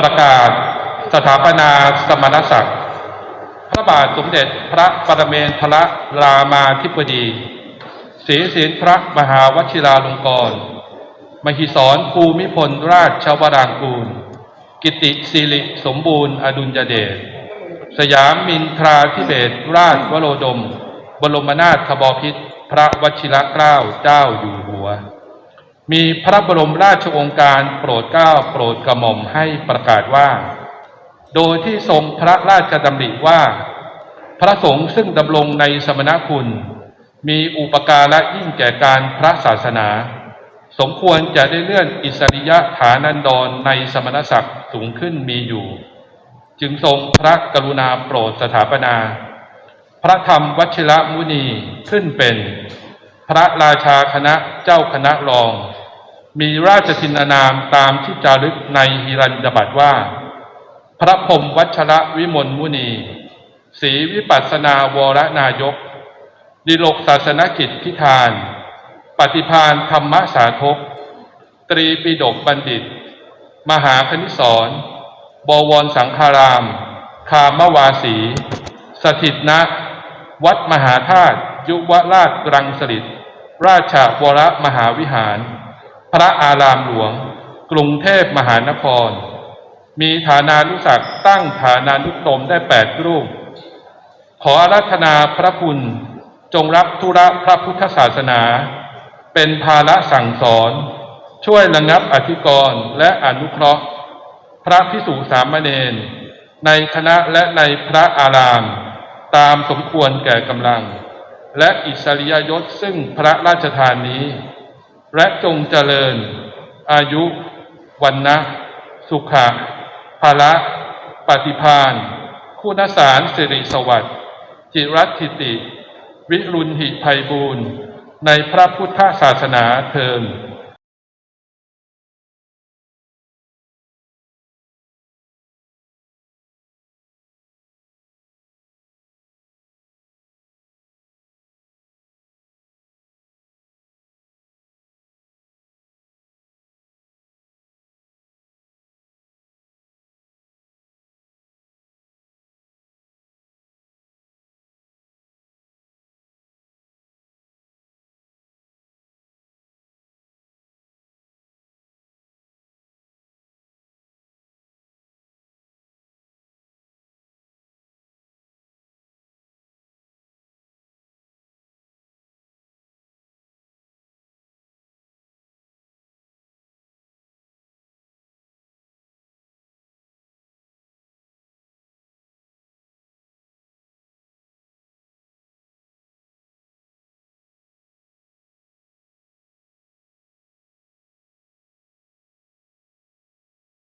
ประกาศสถาปนาสมณศักดิ์พระบาทสมเด็จพระปรเมนทรรามาธิบดีศรีสินพระมหาวชิราลงกรณ์มหิศรภูมิพลราชวรางกูล กิติสิริสมบูรณ์ อดุลยเดชสยามมินทราธิเบศราชวโรดม บรมนาถบพิตรพระวชิรเกล้าเจ้าอยู่ มีพระบรมราชโองการโปรดเกล้าโปรดกระหม่อมให้ประกาศว่า โดยที่ทรงพระราชดำริว่า พระสงฆ์ซึ่งดำรงในสมณคุณ มีอุปการะยิ่งแก่การพระศาสนา สมควรจะได้เลื่อนอิสริยะฐานันดรในสมณศักดิ์สูงขึ้นมีอยู่ จึงทรงพระกรุณาโปรดสถาปนา พระธรรมวชิระมุนีขึ้นเป็น พระราชาคณะเจ้าคณะรอง มีราชทินานามตามที่จารึกในฮิรัญญบัตว่า พระพรมวัชระวิมลมุนีศรีวิปัสนาวรนายก ดิโลกศาสนกิจพิธาน ปฏิพานธรรมสาธกตรีปิฎกบัณฑิต มหาคณิสรบวรสังฆาราม คามวาสี สถิตณวัดมหาธาตุยุวราชรังสฤษราชวรมหาวิหาร พระอารามหลวง กรุงเทพมหานคร มีฐานานุศักตั้งฐานานุกรมได้แปดรูป ขออารัธนาพระคุณ จงรับธุระพระพุทธศาสนา เป็นภาระสั่งสอน ช่วยระงับอธิกรณ์และอนุเคราะห์ พระพิสุสามเณรในคณะและในพระอาราม ตามสมควรแก่กำลัง และอิสริยยศซึ่งพระราชทานนี้ และจงเจริญ อายุ วันนะ สุขะภาละปฏิพานคุณสารสิริสวัสดิ์จิรัติติ วิรุณหิภัยบูรณ์ในพระพุทธศาสนาเทิม